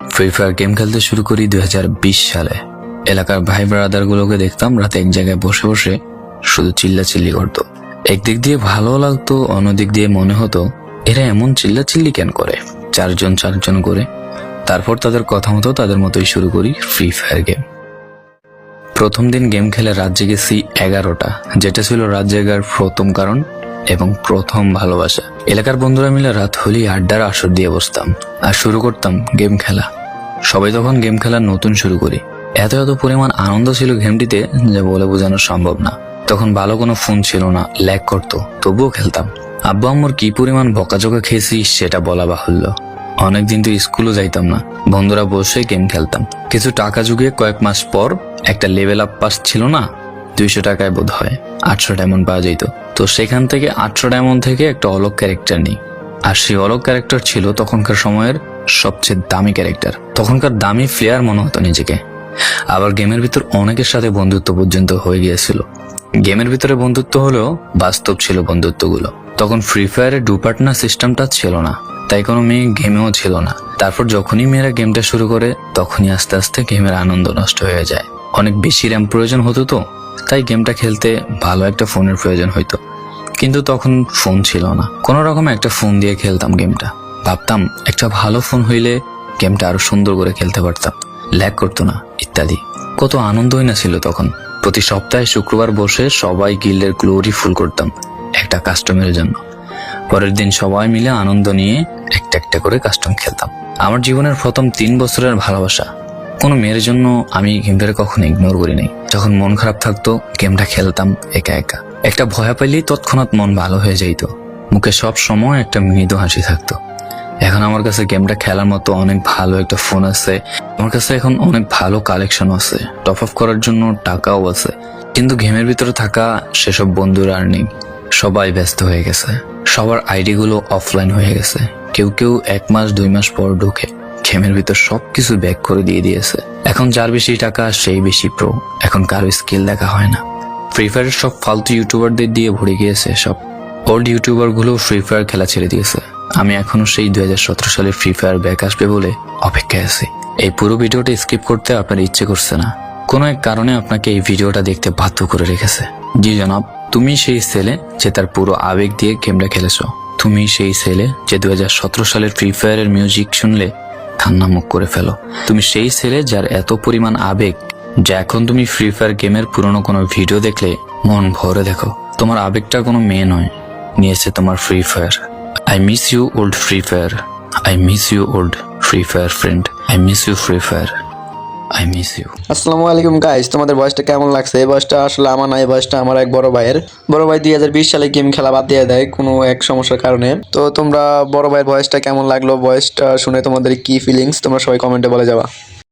Free fire game খেলতে শুরু করি দুই সালে। এলাকার ভাই ব্রাদারগুলোকে দেখতাম রাতে এক জায়গায় বসে বসে শুধু চিল্লাচিল্লি করতো। একদিক দিয়ে ভালো লাগতো, অন্যদিক দিয়ে মনে হতো, এরা এমন চিল্লাচিল্লি কেন করে? চারজন চারজন করে। তারপর তাদের কথা মতো তাদের মতোই শুরু করি ফ্রি ফায়ার গেম প্রথম দিন গেম খেলে রাত জেগেছি এগারোটা, যেটা ছিল রাত জেগার প্রথম কারণ। এবং প্রথম ভালোবাসা। এলাকার বন্ধুরা মিলে রাত হলেই আড্ডার আসর দিয়ে বসতাম আর শুরু করতাম গেম খেলা। সবাই তখন গেম খেলা নতুন শুরু করি। এত এত পরিমাণ আনন্দ ছিল গেমটিতে যে বলে বোঝানো সম্ভব না। তখন ভালো কোনো ফোন ছিল না, ল্যাগ করতো, তবুও খেলতাম। আব্বু আম্মুর কি পরিমাণ বকাঝকা খেয়েছি সেটা বলা বাহুল্য। অনেকদিন তো স্কুলও যাইতাম না, বন্ধুরা বসে গেম খেলতাম। কিছু টাকা জুগিয়ে কয়েক মাস পর একটা লেভেল আপ পাস ছিল না, দুইশো টাকায় বোধ হয় আটশো ডায়মন্ড পাওয়া যেত তো সেখান থেকে আটশো ডায়মন্ড থেকে একটা অলগ ক্যারেক্টার নিই। আর সেই অলগ ক্যারেক্টার ছিল তখনকার সময়ের সবচেয়ে দামি ক্যারেক্টার। তখনকার দামি প্লেয়ার মনে হতো নিজেকে। আবার গেমের ভিতর অনেকের সাথে বন্ধুত্ব পর্যন্ত হয়ে গিয়েছিল। গেমের ভিতরে বন্ধুত্ব হলেও বাস্তব ছিল বন্ধুত্বগুলো। তখন ফ্রি ফায়ারের ডু পার্টনার সিস্টেমটা ছিল না। তাই কোনো মেয়ে গেমেও ছিল না। তারপর যখনই মেয়েরা গেমটা শুরু করে, তখনই আস্তে আস্তে গেমের আনন্দ নষ্ট হয়ে যায়। অনেক বেশি র্যাম প্রয়োজন হতো তো। তাই গেমটা খেলতে ভালো একটা ফোনের প্রয়োজন হইতো কিন্তু তখন ফোন ছিল না। কোনো রকম একটা ফোন দিয়ে খেলতাম গেমটা। ভাবতাম, একটা ভালো ফোন হইলে গেমটা আরও সুন্দর করে খেলতে পারতাম। ল্যাগ করতো না, ইত্যাদি। কত আনন্দই না ছিল তখন। প্রতি সপ্তাহে শুক্রবার বসে সবাই গিল্ডের গ্লোরি ফুল করতাম, একটা কাস্টমের জন্য। পরের দিন সবাই মিলে আনন্দ নিয়ে একটা একটা করে কাস্টম খেলতাম। আমার জীবনের প্রথম তিন বছরের ভালোবাসা। কোনো মেয়ের জন্য আমি গেমটাকে কখনো ইগনোর করি নাই। যখন মন খারাপ থাকতো, গেমটা খেলতাম একা একা। একটা ভয় পাইলেই তৎক্ষণাৎ মন ভালো হয়ে যাইতো। মুখে সব সময় একটা মৃদু হাসি থাকতো। এখন আমার কাছে গেমটা খেলার মতো অনেক ভালো একটা ফোন আছে। আমার কাছে এখন অনেক ভালো কালেকশন আছে। টপ আপ করার জন্য টাকাও আছে। কিন্তু গেমের ভিতরে থাকা সেসব বন্ধুরা আর নেই। সবাই ব্যস্ত হয়ে গেছে। সবার আইডিগুলো অফলাইন হয়ে গেছে। কেউ কেউ এক মাস, দুই মাস পর ঢুকে। গেমের ভিতর সবকিছু ব্যাক করে দিয়ে দিয়েছে। এখন যার বেশি টাকা, সেই বেশি প্রো এখন কারও স্কিল দেখা হয় না। ফ্রি ফায়ারের সব ফালতু ইউটিউবারদের দিয়ে ভরে গিয়েছে সব। ওল্ড ইউটিউবারগুলো ফ্রি ফায়ার খেলা ছেড়ে দিয়েছে। আমি এখনও সেই দুই সালে ফ্রি ফায়ার ব্যাক আসবে বলে অপেক্ষায় আছি। এই পুরো ভিডিওটা স্কিপ করতে আপনার ইচ্ছে করছে না। কোনো এক কারণে আপনাকে এই ভিডিওটা দেখতে বাধ্য করে রেখেছে। জি জনাব, তুমি সেই ছেলে যে তার পুরো আবেগ দিয়ে গেমটা খেলেছো। তুমি সেই ছেলে যে দুই হাজার সতেরো সালের ফ্রি ফায়ারের মিউজিক শুনলে মুখ করে ফেলো। তুমি সেই ছেলে যার এত পরিমাণ আবেগ যা এখন তুমি ফ্রি ফায়ার গেমের পুরনো কোনো ভিডিও দেখলে মন ভরে দেখো। তোমার আবেগটা কোনো মেয়ে নয়, নিয়েছে তোমার Free Fire I miss you old Free Fire I miss you old Free Fire friend I miss you Free Fire I miss you আসসালামু আলাইকুম গাইস তোমাদের বয়সটা কেমন লাগছে? এই বয়সটা আসলে আমার না, এই বয়সটা আমার এক বড় ভাইয়ের। বড় ভাই দুই হাজার বিশ সালে গেম খেলা বাদ দিয়ে দেয় কোনো এক সমস্যার কারণে। তো তোমরা বড় ভাইয়ের বয়সটা কেমন লাগল? বয়সটা শুনে তোমাদের কি ফিলিংস তোমরা সবাই কমেন্টে বলে যাবা।